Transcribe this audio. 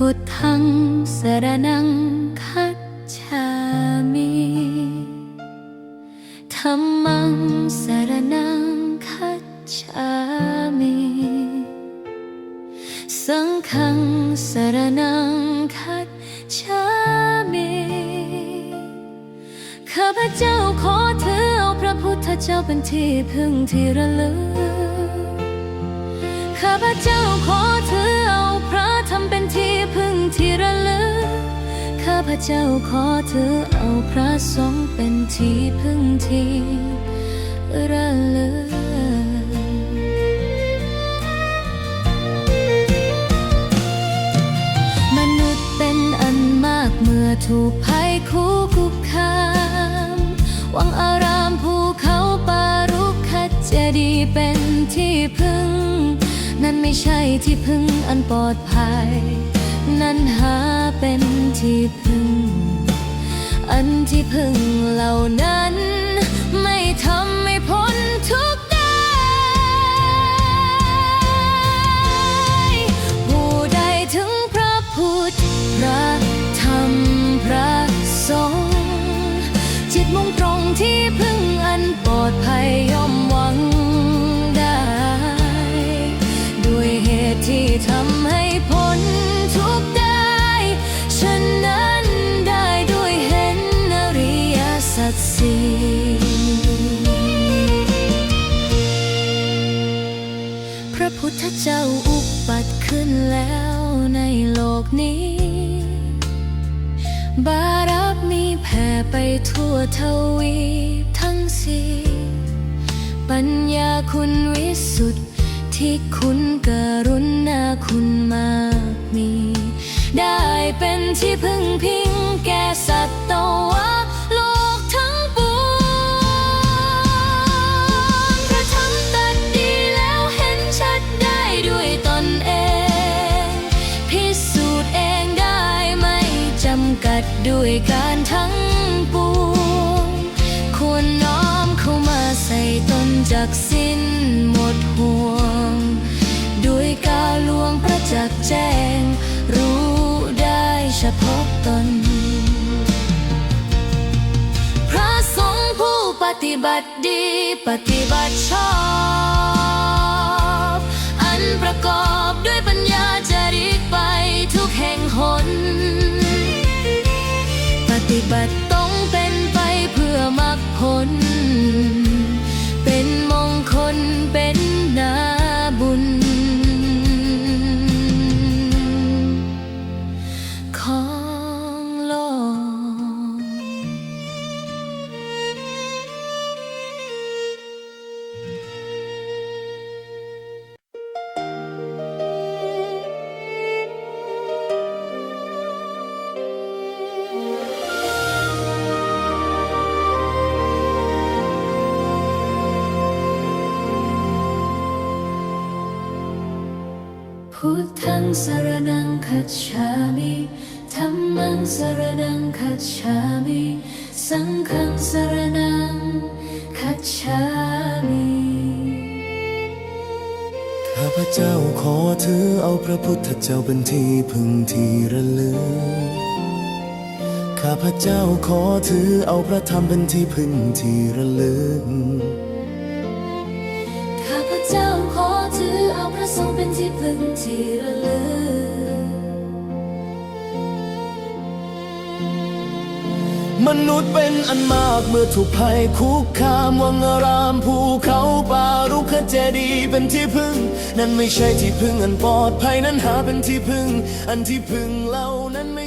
พุทธังสรนังคัจฉามิธัมมังสรนังคัจฉามิ สังฆังสรนังคัจฉามิข้าพเจ้าขอถือเอาพระพุทธเจ้าเป็นที่พึ่งที่ระลึกข้าพเจ้าขอถือ ที่ระลึก ข้าพระเจ้าขอถือเอาพระสงฆ์เป็นที่พึ่งที่ระลึกมนุษย์เป็นอันมากเมื่อถูกภัยคู่คุกคามหวังอารามภูเขาป่ารุกขเจดีเป็นที่พึ่ง นั่นไม่ใช่ที่พึ่งอันปลอดภัย นั่นหาเป็นที่พึ่ง อันที่พึ่งเหล่านั้น ไม่ทำให้พ้นทุกได้ ผู้ใดถึงพระพุทธพระธรรมพระสงฆ์จิตมุ่งตรง นี้ บารมีแผ่ไปทั่วทวีปทั้งสี่ปัญญาคุณวิสุทธิที่คุณกรุณาคุณมากมี ได้เป็นที่พึ่ง ด้วยการทั้งปวงควรน้อมเข้ามาใส่ตนจากสิ้นหมดห่วง ด้วยกาวลวงประจักษ์แจ้ง รู้ได้เฉพาะตน พระสงฆ์ผู้ปฏิบัติดีปฏิบัติชอบอันประกอบด้วยปัญญาจริกไปทุกแห่งหน ฏิบัติต้องเป็นไปเพื่อมรรคผล พุทธังสรนังคัจฉามิธัมมังสรนังคัจฉามิ สังฆังสรนังคัจฉามิข้าพเจ้าขอถือเอาพระพุทธเจ้าเป็นที่พึ่งที่ระลึก ข้าพเจ้าขอถือเอาพระธรรมเป็นที่พึ่งที่ระลึก ป็นที่พึ่งที่ระลึกมนุษย์เป็นอันมากเมื่อถูกภัยคุกคามวังรามภูเขาป่ารุกขเจดีเป็นที่พึ่ง นั่นไม่ใช่ที่พึ่งอันปลอดภัยนั้นหาเป็นที่พึ่ง อันที่พึ่งเรานั้นไม่